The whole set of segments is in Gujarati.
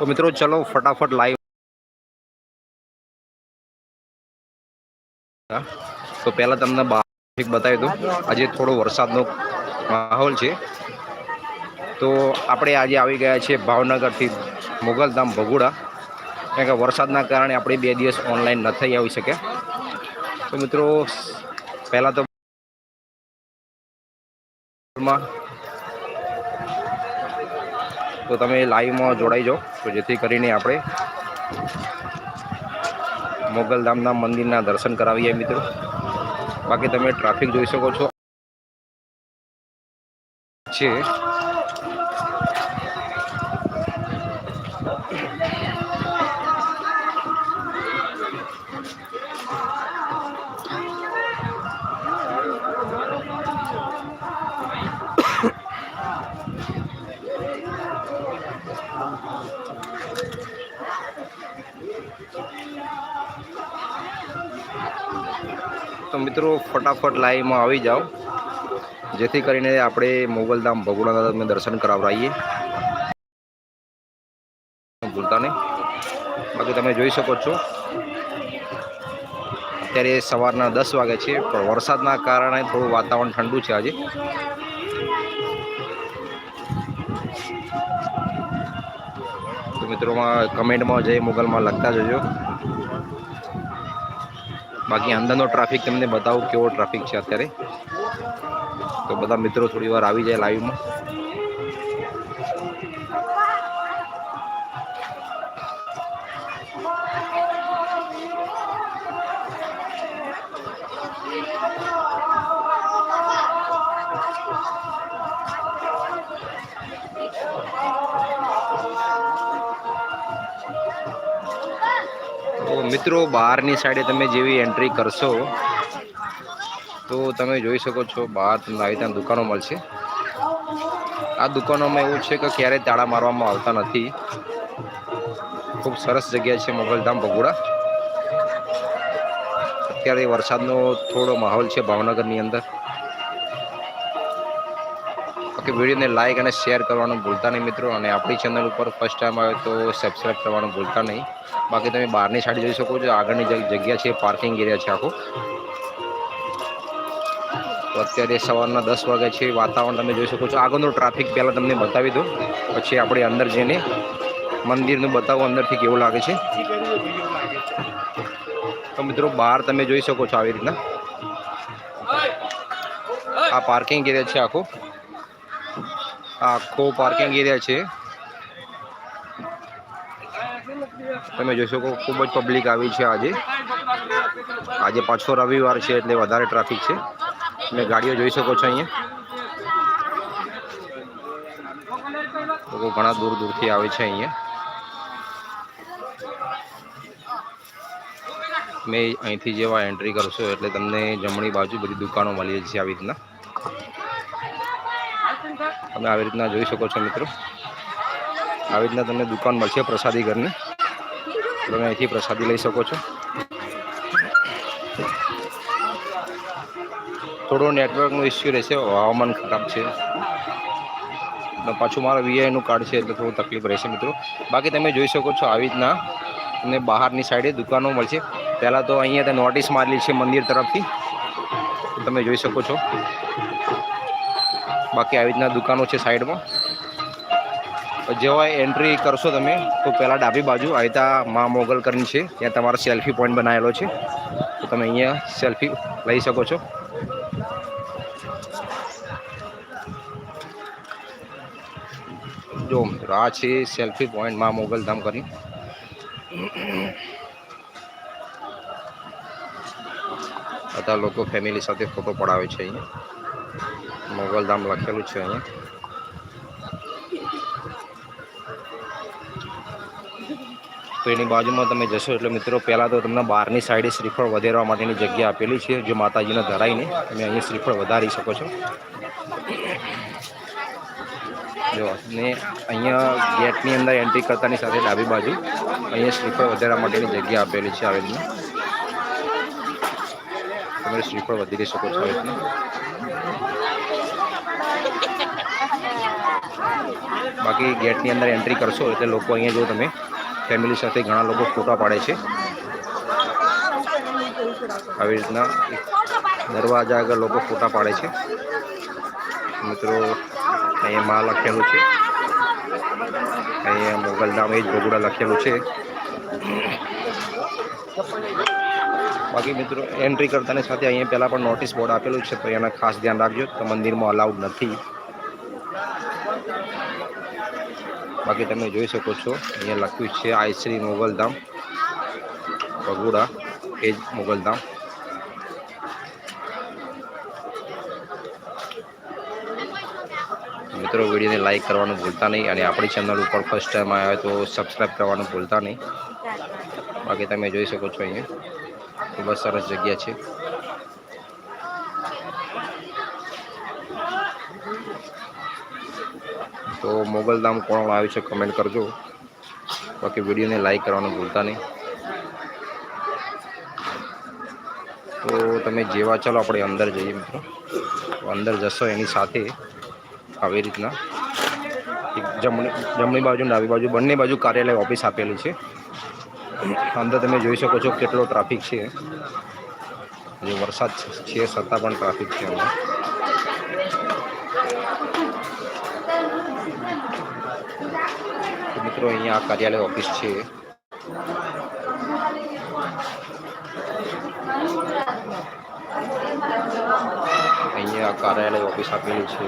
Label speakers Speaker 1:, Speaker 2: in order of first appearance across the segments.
Speaker 1: તો મિત્રો ચલો ફટાફટ લાઈવ તો પહેલાં તમને બહાર બતાવી દઉં. આજે થોડો વરસાદનો માહોલ છે. તો આપણે આજે આવી ગયા છીએ ભાવનગરથી મોગલધામ ભગુડા. કારણ કે વરસાદના કારણે આપણે બે દિવસ ઓનલાઈન ન થઈ આવી શકે. તો મિત્રો, પહેલાં તો તો તમે લાઈવમાં જોડાઈ જાઓ. તો જેથી કરીને આપણે મોગલધામના મંદિરના દર્શન કરાવીએ મિત્રો. બાકી તમે ટ્રાફિક જોઈ શકો છો. છે. તો મિત્રો, ફટાફટ લાઈવમાં આવી જાઓ. જેથી કરીને આપણે મોગલધામ ભગોડાના તમે દર્શન કરાવડાવીએ ભૂલતા નહીં બાકી તમે જોઈ શકો છો. અત્યારે સવારના દસ વાગે છે, પણ વરસાદના કારણે થોડું વાતાવરણ ઠંડુ છે આજે. તો મિત્રોમાં કમેન્ટમાં જય મોગલમાં લખતા જજો. બાકી અંદરનો ટ્રાફિક તમને બતાવું કેવો ટ્રાફિક છે અત્યારે. તો બધા મિત્રો થોડી વાર આવી જાય લાઈવમાં તો મિત્રો, બહારની સાઈડે તમે જેવી એન્ટ્રી કરશો, તો તમે જોઈ શકો છો, બહાર તમને આવી ત્યાં દુકાનો મળશે. આ દુકાનોમાં એવું છે કે ક્યારેય તાળા મારવામાં આવતા નથી. ખૂબ સરસ જગ્યા છે મોગલધામ બગોડા અત્યારે વરસાદનો થોડો માહોલ છે ભાવનગરની અંદર. બાકી વિડીયોને લાઇક અને શેર કરવાનું ભૂલતા નહીં મિત્રો અને આપણી ચેનલ ઉપર ફર્સ્ટ ટાઈમ આવે તો સબસ્ક્રાઈબ કરવાનું ભૂલતા નહીં. બાકી તમે બહારની સાઈડ જોઈ શકો છો, આગળની જગ્યા છે પાર્કિંગ એરિયા છે આખો. અત્યારે સવારના દસ વાગ્યા છે, વાતાવરણ તમે જોઈ શકો છો. આગળનું ટ્રાફિક પહેલાં તમને બતાવી દો પછી આપણે અંદર જઈને મંદિરનું બતાવો અંદરથી કેવું લાગે છે. તો મિત્રો બહાર તમે જોઈ શકો છો આવી રીતના. આ પાર્કિંગ એરિયા છે આખો. આખો પાર્કિંગ એરિયા છે. તમે જોઈ શકો ખૂબ જ પબ્લિક આવી છે આજે. આજે પાછો રવિવાર છે એટલે વધારે ટ્રાફિક છે. તમે ગાડીઓ જોઈ શકો છો અહીંયા. લોકો ઘણા દૂર દૂરથી આવે છે અહીંયા. મેં અહીંથી જેવા એન્ટ્રી કરશો એટલે તમને જમણી બાજુ બધી દુકાનો મળી છે આવી રીતના. તમે આવી રીતના જોઈ શકો છો મિત્રો. આવી રીતના તમને દુકાન મળશે પ્રસાદી ઘરની. તમે અહીંથી પ્રસાદી લઈ શકો છો. થોડો નેટવર્કનો ઇસ્યુ રહેશે, હવામાન ખરાબ છે. પાછું મારા વીઆઈનું કાર્ડ છે એટલે થોડું તકલીફ રહેશે મિત્રો. બાકી તમે જોઈ શકો છો આવી રીતના તમને બહારની સાઈડે દુકાનો મળશે. પહેલાં તો અહીંયા તે નોટિસ મારેલી છે મંદિર તરફથી. તમે જોઈ શકો છો. બાકી આવી રીતના દુકાનો છે સાઈડમાં. જેવા એન્ટ્રી કરશો તમે, તો પહેલાં ડાબી બાજુ આયતા મા મોગલ કરીને છે, ત્યાં તમારો સેલ્ફી પોઈન્ટ બનાવેલો છે. તો તમે અહીંયા સેલ્ફી લઈ શકો છો. જો મિત્રો, આ છે સેલ્ફી પોઈન્ટ મા મોગલધામ કરી બધા લોકો ફેમિલી સાથે ફોટો પડાવે છે અહીંયા. મોગલધામ લખેલું છે અહીંયા તો એની બાજુમાં તમે જશો એટલે મિત્રો, પહેલાં તો તમને બહારની સાઈડે શ્રીફળ વધારવા માટેની જગ્યા આપેલી છે, જે માતાજીને ધરાઈને તમે અહીંયા શ્રીફળ વધારી શકો છો. જો, ને અહીંયા ગેટની અંદર એન્ટ્રી કરતાની સાથે ડાબી બાજુ અહીંયા શ્રીફળ વધારવા માટેની જગ્યા આપેલી છે આવેલી. તમે શ્રીફળ વધારી શકો છો આવી રીતના બાકી ગેટની અંદર એન્ટ્રી કરશો એટલે લોકો અહીંયા જો તમે ફેમિલી સાથે ઘણા લોકો ફોટા પાડે છે. આવી રીતના દરવાજા આગળ લોકો ફોટા પાડે છે. મિત્રો, અહીંયા માં લખેલું છે. અહીંયા મોગલધામ એ જ ભગુડા લખેલું છે. બાકી મિત્રો, એન્ટ્રી કરતાની સાથે અહીંયા પહેલાં પણ નોટિસ બોર્ડ આપેલું છે. તો એના ખાસ ધ્યાન રાખજો, તો મંદિરમાં અલાઉડ નથી. બાકી તમે જોઈ શકો છો, અહીંયા લખ્યું છે આઈશ્રી મોગલધામ ભગુડા, એ જ મોગલધામ મિત્રો, વિડીયોને લાઇક કરવાનું ભૂલતા નહીં અને આપણી ચેનલ ઉપર ફર્સ્ટ ટાઈમ આવ્યા તો સબસ્ક્રાઈબ કરવાનું ભૂલતા નહીં. બાકી તમે જોઈ શકો છો અહીંયા, ખૂબ જ સરસ જગ્યા છે. તો મોગલધામ કોણ આવ્યું છે કમેન્ટ કરજો. બાકી વિડીયોને લાઈક કરવાનું ભૂલતા નહીં. તો તમે જેવા ચાલો આપણે અંદર જઈએ મિત્રો. અંદર જશો એની સાથે. આવી રીતના. જમણી જમણી બાજુ ડાબી બાજુ બંને બાજુ કાર્યાલય ઓફિસ આપેલી છે. અંદર તમે જોઈ શકો છો કેટલો ટ્રાફિક છે. જે વરસાદ છે છતાં પણ ટ્રાફિક છે અંદર મિત્રો, અહીંયા કાર્યાલય ઓફિસ છે. અહીંયા કાર્યાલય ઓફિસ આપેલી છે.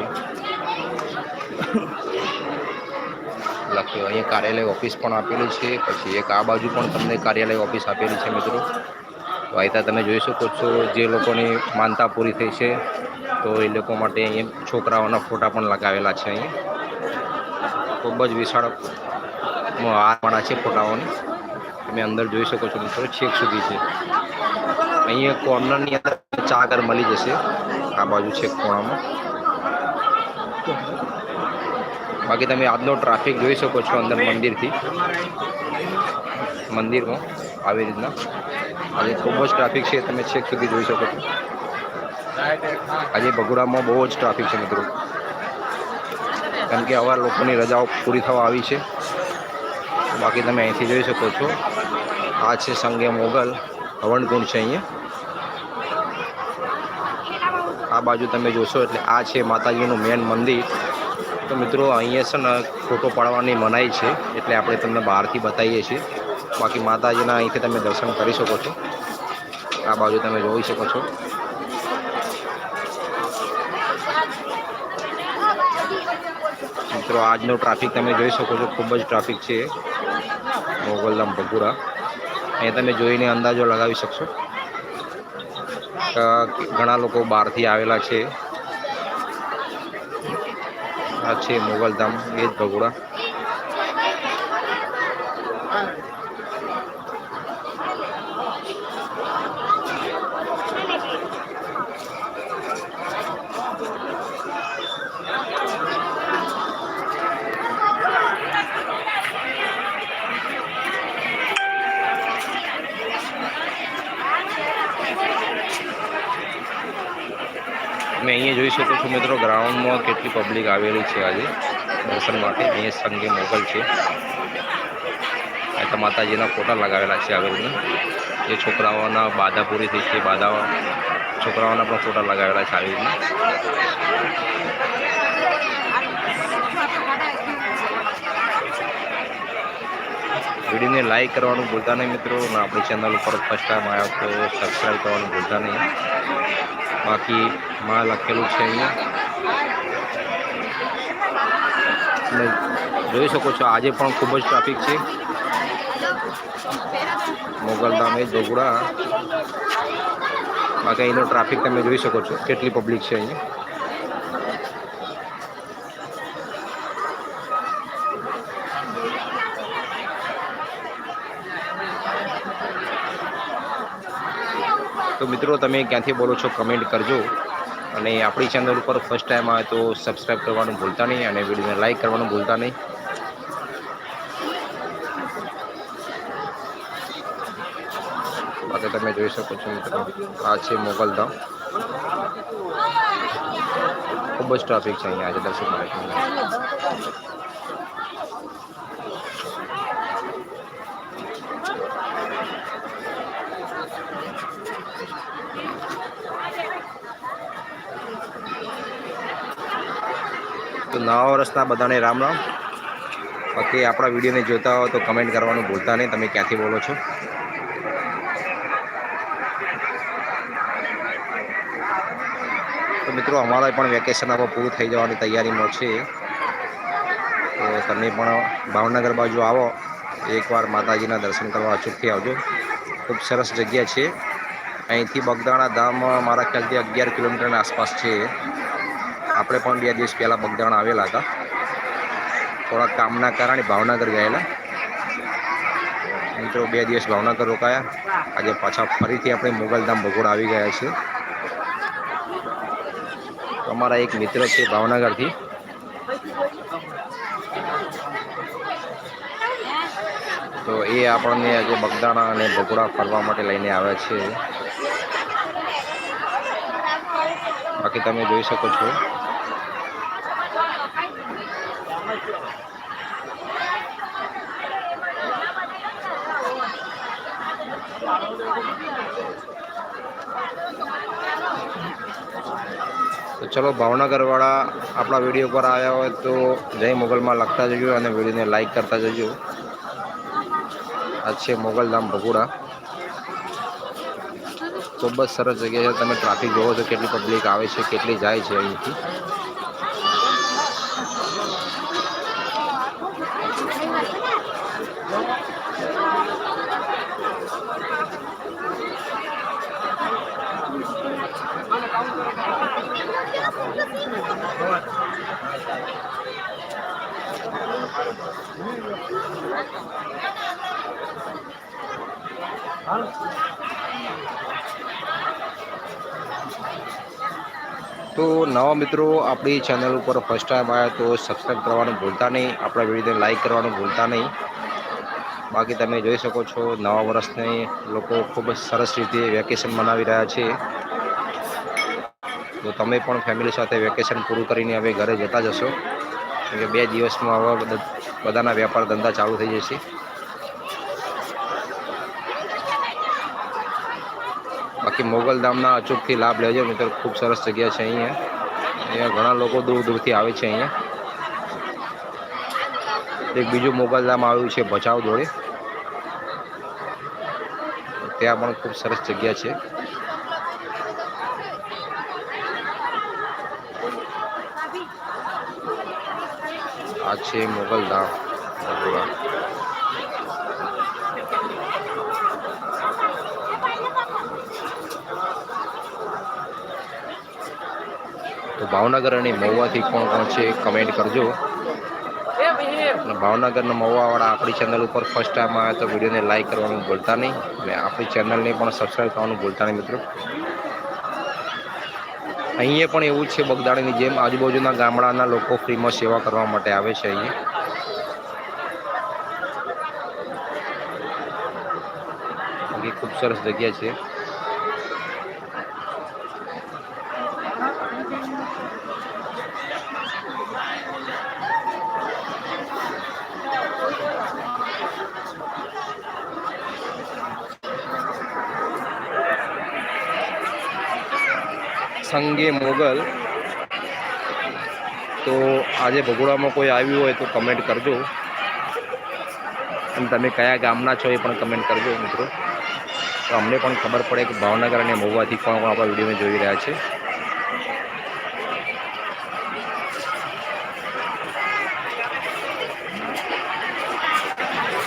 Speaker 1: લખ્યું અહીંયા કાર્યાલય ઓફિસ પણ આપેલી છે. પછી એક આ બાજુ પણ તમને કાર્યાલય ઓફિસ આપેલી છે, મિત્રો. તો અહીંતા તમે જોઈ શકો છો, જે લોકોની માનતા પૂરી થઈ છે, તો એ લોકો માટે અહીંયા છોકરાઓના ફોટા પણ લગાવેલા છે અહીંયા ખૂબ જ વિશાળ હારવાળા છે ફોટાઓની. તમે અંદર જોઈ શકો છો મિત્રો, છેક સુધી છે. અહીંયા કોર્નરની અંદર ચા ઘર મળી જશે, આ બાજુ છે ખૂણામાં બાકી તમે આજનો ટ્રાફિક જોઈ શકો છો અંદર મંદિરથી. મંદિરમાં આવી રીતના. આજે ખૂબ જ ટ્રાફિક છે, તમે છેક સુધી જોઈ શકો છો. આજે બગુડામાં બહુ જ ટ્રાફિક છે મિત્રો. કેમ કે આવા લોકોની રજાઓ પૂરી થવા આવી છે. બાકી તમે અહીંથી જોઈ શકો છો. આ છે સંગે મોગલ હવનકુંડ છે અહીંયા. આ બાજુ તમે જોશો એટલે આ છે માતાજીનું મેન મંદિર. તો મિત્રો, અહીંયા છે ને, ફોટો પાડવાની મનાઈ છે. એટલે આપણે તમને બહારથી બતાવીએ છીએ. બાકી માતાજીના અહીંથી તમે દર્શન કરી શકો છો. આ બાજુ તમે જોઈ શકો છો. મિત્રો, આજનો ટ્રાફિક તમે જોઈ શકો છો. ખૂબ જ ટ્રાફિક છે મોગલધામ ભગુરા. અહીંયા તમે જોઈને અંદાજો લગાવી શકશો. ઘણા લોકો બહારથી આવેલા છે. આ છે મોગલધામ, એ જ ભગોડા તમે અહીંયા જોઈ શકો છો મિત્રો, ગ્રાઉન્ડમાં કેટલી પબ્લિક આવેલી છે આજે. દર્શન માટે અહીંયા સંગે મોગલ છે. આ માતાજીના ફોટા લગાવેલા છે રીતના જે છોકરાઓના બાધા પૂરી થઈ છે, બાધા છોકરાઓના પણ ફોટા લગાવેલા છે આવી વિડીયોને લાઈક કરવાનું ભૂલતા નહીં મિત્રો, અને આપણી ચેનલ ઉપર ફર્સ્ટ ટાઈમ આવ્યો તો સબસ્ક્રાઈબ કરવાનું ભૂલતા નહીં. બાકી માં લખેલું છે અહીંયા. તમે જોઈ શકો છો, આજે પણ ખૂબ જ ટ્રાફિક છે. મોગલધામ એ જોગડા બાકી અહીંનો ટ્રાફિક તમે જોઈ શકો છો, કેટલી પબ્લિક છે અહીંયા. તો મિત્રો તમે ક્યાંથી બોલો છો કમેન્ટ કરજો. અને આપણી ચેનલ ઉપર ફર્સ્ટ ટાઈમ આવે તો સબસ્ક્રાઈબ કરવાનું ભૂલતા નહીં અને વિડીયોને લાઈક કરવાનું ભૂલતા નહીં. બાકી તમે જોઈ શકો છો મિત્રો, આ છે મોગલધામ ખૂબ જ ટ્રાફિક છે અહીંયા આજે દર્શન નવા વર્ષના બધાને રામ રામ. બાકી આપણા વિડીયોને જોતા હો તો કમેન્ટ કરવાનું ભૂલતા નહીં. તમે ક્યાંથી બોલો છો? તો મિત્રો, અમારા પણ વેકેશન આપણે પૂરું થઈ જવાની તૈયારીમાં છે. તો તમે પણ ભાવનગર બાજુ આવો. એકવાર માતાજીના દર્શન કરવા અચૂકથી આવજો. ખૂબ સરસ જગ્યા છે. અહીંથી બગદાણા ધામ, મારા ખ્યાલથી અગિયાર કિલોમીટરની આસપાસ છે. આપણે પણ બે દિવસ પહેલાં બગદાણ આવેલા હતા. થોડા કામના કારણે ભાવનગર ગયેલા. મિત્રો, બે દિવસ ભાવનગર રોકાયા. આજે પાછા ફરીથી આપણે મોગલધામ ભગોળ આવી ગયા છે અમારા એક મિત્ર છે ભાવનગરથી. તો એ આપણને આજે બગદાણા અને ભગોડા ફરવા માટે લઈને આવ્યા છે. બાકી તમે જોઈ શકો છો. તો ચલો ભાવનગરવાળા આપણા વીડિયો પર આવ્યા હોય તો જય મોગલમાં લખતા જજો અને વિડીયોને લાઈક કરતા જજો. આ છે મોગલધામ ભગોડા. ખૂબ જ સરસ જગ્યા છે તમે ટ્રાફિક જોવો છો, કેટલી પબ્લિક આવે છે, કેટલી જાય છે અહીંથી. તો નવા મિત્રો, આપણી ચેનલ ઉપર ફર્સ્ટ ટાઈમ આવ્યા તો સબસ્ક્રાઈબ કરવાનું ભૂલતા નહીં. આપણા વિડીયોને લાઈક કરવાનું ભૂલતા નહીં. બાકી તમે જોઈ શકો છો, નવા વર્ષને લોકો ખૂબ જ સરસ રીતે વેકેશન મનાવી રહ્યા છે. તો તમે પણ ફેમિલી સાથે વેકેશન પૂરું કરીને હવે ઘરે જતા જશો. કે બે દિવસમાં હવે બધા- બધાના વેપાર ધંધા ચાલુ થઈ જશે. બાકી મોગલધામના અચૂકથી લાભ લેજો મિત્રો. ખૂબ સરસ જગ્યા છે અહીંયા. અહીંયા ઘણા લોકો દૂર દૂરથી આવે છે અહીંયા. એક બીજું મોગલધામ આવ્યું છે ભચાઉ જોડે ત્યાં પણ ખૂબ સરસ જગ્યા છે. આ છે મોગલધામ. ભાવનગર અને મહુવાથી કોણ કોણ છે કમેન્ટ કરજો. ભાવનગરના મહુવાવાળા આપણી ચેનલ ઉપર ફર્સ્ટ ટાઈમ આવે તો વિડીયોને લાઈક કરવાનું ભૂલતા નહીં અને આપણી ચેનલને પણ સબસ્ક્રાઈબ કરવાનું ભૂલતા નહીં મિત્રો. અહીંયા પણ એવું છે, બગદાણીની જેમ આજુબાજુના ગામડાના લોકો ફ્રીમાં સેવા કરવા માટે આવે છે અહીંયા. ખૂબ સરસ જગ્યા છે. સંગે મોગલ. તો આજે ભગોડામાં કોઈ આવ્યું હોય તો કમેન્ટ કરજો. અને તમે કયા ગામના છો એ પણ કમેન્ટ કરજો મિત્રો. તો અમને પણ ખબર પડે કે ભાવનગર અને મહુવાથી કોણ કોણ આપણા વિડીયોને જોઈ રહ્યા છે.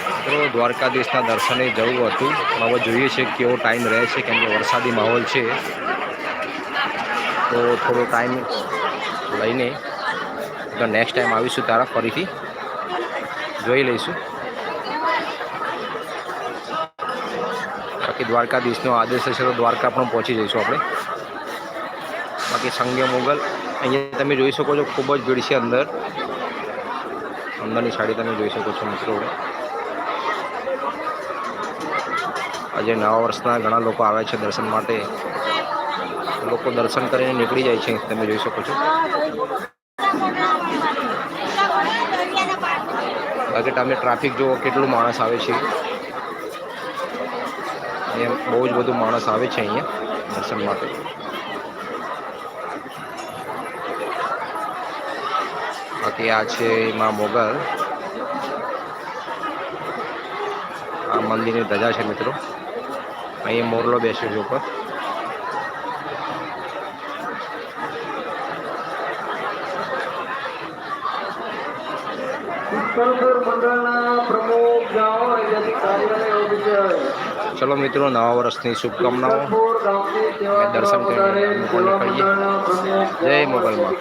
Speaker 1: મિત્રો, દ્વારકાધીશના દર્શને જવું હતું. હવે જોઈએ છે કેવો ટાઈમ રહે છે, કેમ કે વરસાદી માહોલ છે. તો થોડો ટાઈમ લઈને તો નેક્સ્ટ ટાઈમ આવીશું તારા ફરીથી. જોઈ લઈશું. બાકી દ્વારકાધીશનો આદેશ હશે તો દ્વારકા પણ પહોંચી જઈશું આપણે. બાકી સંગે મોગલ, અહીંયા તમે જોઈ શકો છો ખૂબ જ ભીડ છે અંદર. અંદરની સાડી તમે જોઈ શકો છો મિત્રો આજે નવા વર્ષના ઘણા લોકો આવે છે દર્શન માટે. લોકો દર્શન કરીને નીકળી જાય છે, તમે જોઈ શકો છો. બાકી તમે ટ્રાફિક જુઓ કેટલું માણસ આવે છે. અહીંયા બહુ જ બધું માણસ આવે છે અહીંયા દર્શન માટે. બાકી આ છે માં મોગલ. આ મંદિરની ધજા છે મિત્રો. અહીં મોરલો બેસ્યો છે ઉપર. ચલો મિત્રો નવા વર્ષની શુભકામનાઓ દર્શન
Speaker 2: કરીએ
Speaker 1: જય મોગલમાં.